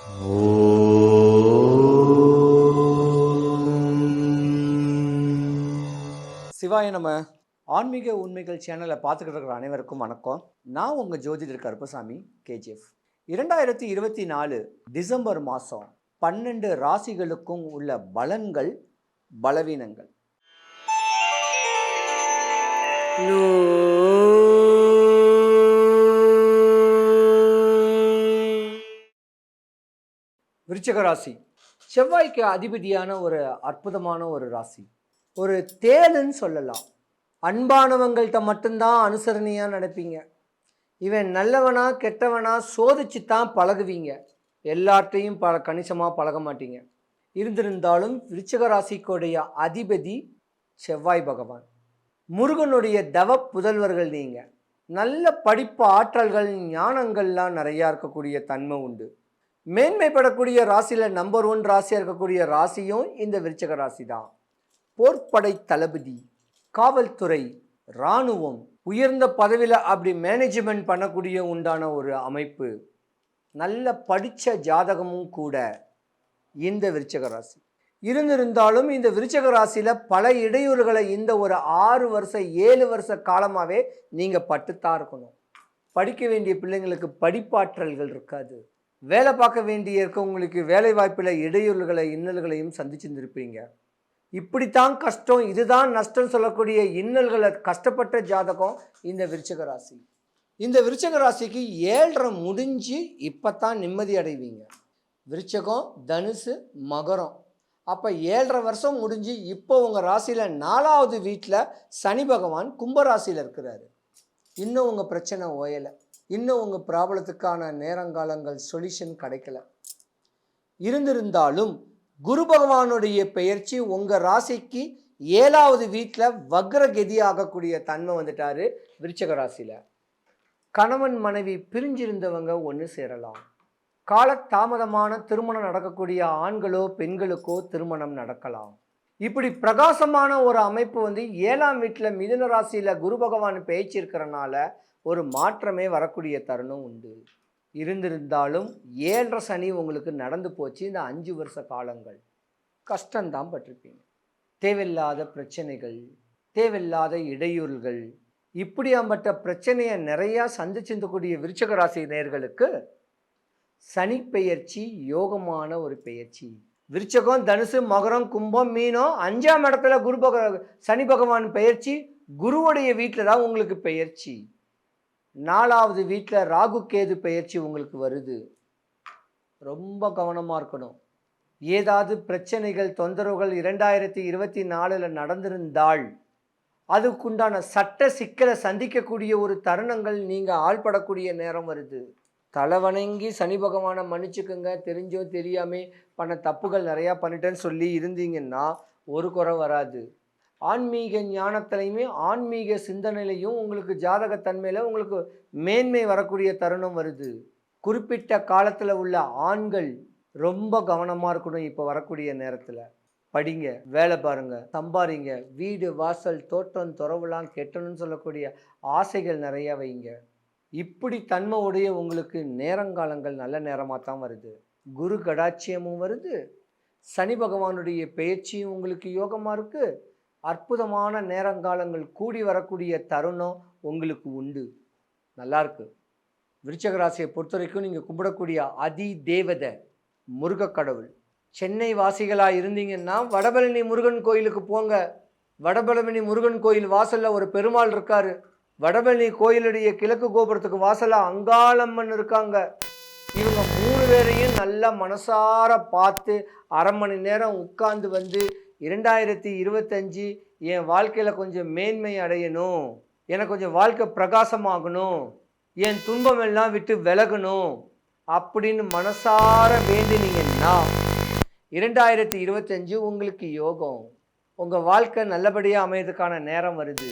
சிவாய நம்ம ஆன்மீக உண்மைகள் சேனலை பார்த்துக்கிட்டு இருக்கிற அனைவருக்கும் வணக்கம். நான் உங்கள் ஜோதிடர் கருப்பசாமி கேஜிஎஃப். இரண்டாயிரத்தி இருபத்தி நாலு டிசம்பர் மாதம் பன்னெண்டு ராசிகளுக்கும் உள்ள பலன்கள் பலவீனங்கள். விருச்சிக ராசி செவ்வாய்க்கு அதிபதியான ஒரு அற்புதமான ஒரு ராசி. ஒரு தேளுன்னு சொல்லலாம். அன்பானவங்கள்ட்ட மட்டும்தான் அனுசரணையாக நடப்பீங்க. இவன் நல்லவனா கெட்டவனா சோதிச்சு தான் பழகுவீங்க. எல்லார்ட்டையும் பல கணிசமாக பழக மாட்டீங்க. இருந்திருந்தாலும் விருச்சிக ராசிக்குடைய அதிபதி செவ்வாய் பகவான். முருகனுடைய தவ புதல்வர்கள் நீங்கள் நல்ல படிப்பு ஆற்றல்கள் ஞானங்கள்லாம் நிறையா இருக்கக்கூடிய தன்மை உண்டு. மேன்மைப்படக்கூடிய ராசியில் நம்பர் ஒன் ராசியாக இருக்கக்கூடிய ராசியும் இந்த விருச்சக ராசி தான் போர்ப்படை தளபதி காவல்துறை இராணுவம் உயர்ந்த பதவியில் அப்படி மேனேஜ்மெண்ட் பண்ணக்கூடிய உண்டான ஒரு அமைப்பு. நல்ல படித்த ஜாதகமும் கூட இந்த விருச்சக ராசி. இருந்திருந்தாலும் இந்த விருச்சக ராசியில் பல இடையூறுகளை இந்த ஒரு ஆறு வருஷம் ஏழு வருஷ காலமாகவே நீங்கள் பட்டுத்தான் இருக்கணும். படிக்க வேண்டிய பிள்ளைங்களுக்கு படிப்பாற்றல்கள் இருக்காது. வேலை பார்க்க வேண்டிய இருக்கவங்களுக்கு வேலை வாய்ப்பில் இடையூறுகளை இன்னல்களையும் சந்திச்சுருப்பீங்க இப்படித்தான் கஷ்டம் இதுதான் நஷ்டம் சொல்லக்கூடிய இன்னல்களை கஷ்டப்பட்ட ஜாதகம் இந்த விருச்சக ராசி. இந்த விருச்சக ராசிக்கு ஏழரை முடிஞ்சு இப்போ தான் நிம்மதி அடைவீங்க. விருச்சகம் தனுசு மகரம். அப்போ ஏழரை வருஷம் முடிஞ்சு இப்போ உங்கள் ராசியில் நாலாவது வீட்டில் சனி பகவான் கும்பராசியில் இருக்கிறாரு. இன்னும் உங்கள் பிரச்சனை ஓயலை. இன்னும் உங்கள் ப்ராப்ளத்துக்கான நேரங்காலங்கள் சொல்யூஷன் கிடைக்கல. இருந்திருந்தாலும் குரு பகவானுடைய பெயர்ச்சி உங்கள் ராசிக்கு ஏழாவது வீட்டில் வக்ரகதி ஆகக்கூடிய தன்மை வந்துட்டார் விருச்சக ராசியில். கணவன் மனைவி பிரிஞ்சிருந்தவங்க ஒன்று சேரலாம். காலதாமதமான திருமணம் நடக்கக்கூடிய ஆண்களோ பெண்களுக்கோ திருமணம் நடக்கலாம். இப்படி பிரகாசமான ஒரு அமைப்பு வந்து ஏழாம் வீட்டில் மிதுன ராசியில் குரு பகவான் பேச்சு இருக்கிறனால ஒரு மாற்றமே வரக்கூடிய தருணம் உண்டு. இருந்திருந்தாலும் ஏழரை சனி உங்களுக்கு நடந்து போச்சு இந்த அஞ்சு வருஷ காலங்கள். கஷ்டம்தான் பட்டிருப்பீங்க. தேவையில்லாத பிரச்சனைகள் தேவையில்லாத இடையூறுகள் இப்படியாம்பட்ட பிரச்சனையை நிறையா சந்திச்சிருந்தக்கூடிய விருச்சக ராசி நேர்களுக்கு சனி பெயர்ச்சி யோகமான ஒரு பெயர்ச்சி. விருச்சகம் தனுசு மகரம் கும்பம் மீனம் அஞ்சாம் இடத்துல குரு பக சனி பகவான் பெயர்ச்சி குருவுடைய வீட்டில் தான் உங்களுக்கு பெயர்ச்சி. நாலாவது வீட்டில் ராகு கேது பயிற்சி உங்களுக்கு வருது. ரொம்ப கவனமாக இருக்கணும். ஏதாவது பிரச்சனைகள் தொந்தரவுகள் இரண்டாயிரத்தி இருபத்தி நாலில் நடந்திருந்தால் அதுக்குண்டான சட்ட சிக்கலை சந்திக்கக்கூடிய ஒரு தருணங்கள் நீங்கள் ஆள்படக்கூடிய நேரம் வருது. தலைவணங்கி சனி பகவானை மன்னிச்சுக்கோங்க. தெரிஞ்சோ தெரியாமே பண்ண தப்புகள் நிறையா பண்ணிட்டேன்னு சொல்லி இருந்தீங்கன்னா ஒரு குறை வராது. ஆன்மீக ஞானத்திலையுமே ஆன்மீக சிந்தனையிலையும் உங்களுக்கு ஜாதகத்தன்மையில் உங்களுக்கு மேன்மை வரக்கூடிய தருணம் வருது. குறிப்பிட்ட காலத்தில் உள்ள ஆண்கள் ரொம்ப கவனமாக இருக்கணும் இப்போ வரக்கூடிய நேரத்தில். படிங்க வேலை பாருங்க சம்பாரிங்க வீடு வாசல் தோட்டம் துறவுலாம் கெட்டணும்னு சொல்லக்கூடிய ஆசைகள் நிறையா வைங்க. இப்படி தன்மையுடைய உங்களுக்கு நேரங்காலங்கள் நல்ல நேரமாக தான் வருது. குரு கடாட்சியமும் வருது. சனி பகவானுடைய பெயர்ச்சியும் உங்களுக்கு யோகமாக இருக்குது அற்புதமான நேரங்காலங்கள் கூடி வரக்கூடிய தருணம் உங்களுக்கு உண்டு. நல்லாயிருக்கு விருச்சக ராசியை பொறுத்த வரைக்கும் நீங்கள் கும்பிடக்கூடிய அதி தேவதை முருகக்கடவுள் சென்னை வாசிகளாக இருந்தீங்கன்னா வடபழனி முருகன் கோயிலுக்கு போங்க. வடபழனி முருகன் கோயில் வாசலில் ஒரு பெருமாள் இருக்கார். வடபழனி கோயிலுடைய கிழக்கு கோபுரத்துக்கு வாசலாக அங்காளம்மன் இருக்காங்க. இவங்க மூணு பேரையும் நல்லா மனசார பார்த்து அரை மணி நேரம் உட்கார்ந்து வந்து இரண்டாயிரத்தி இருபத்தஞ்சி என் வாழ்க்கையில் கொஞ்சம் மேன்மை அடையணும். எனக்கு கொஞ்சம் வாழ்க்கை பிரகாசமாகணும். என் துன்பம் எல்லாம் விட்டு விலகணும். அப்படின்னு மனசார வேண்டினீங்கன்னா இரண்டாயிரத்தி இருபத்தஞ்சு உங்களுக்கு யோகம். உங்கள் வாழ்க்கை நல்லபடியாக அமையறதுக்கான நேரம் வருது.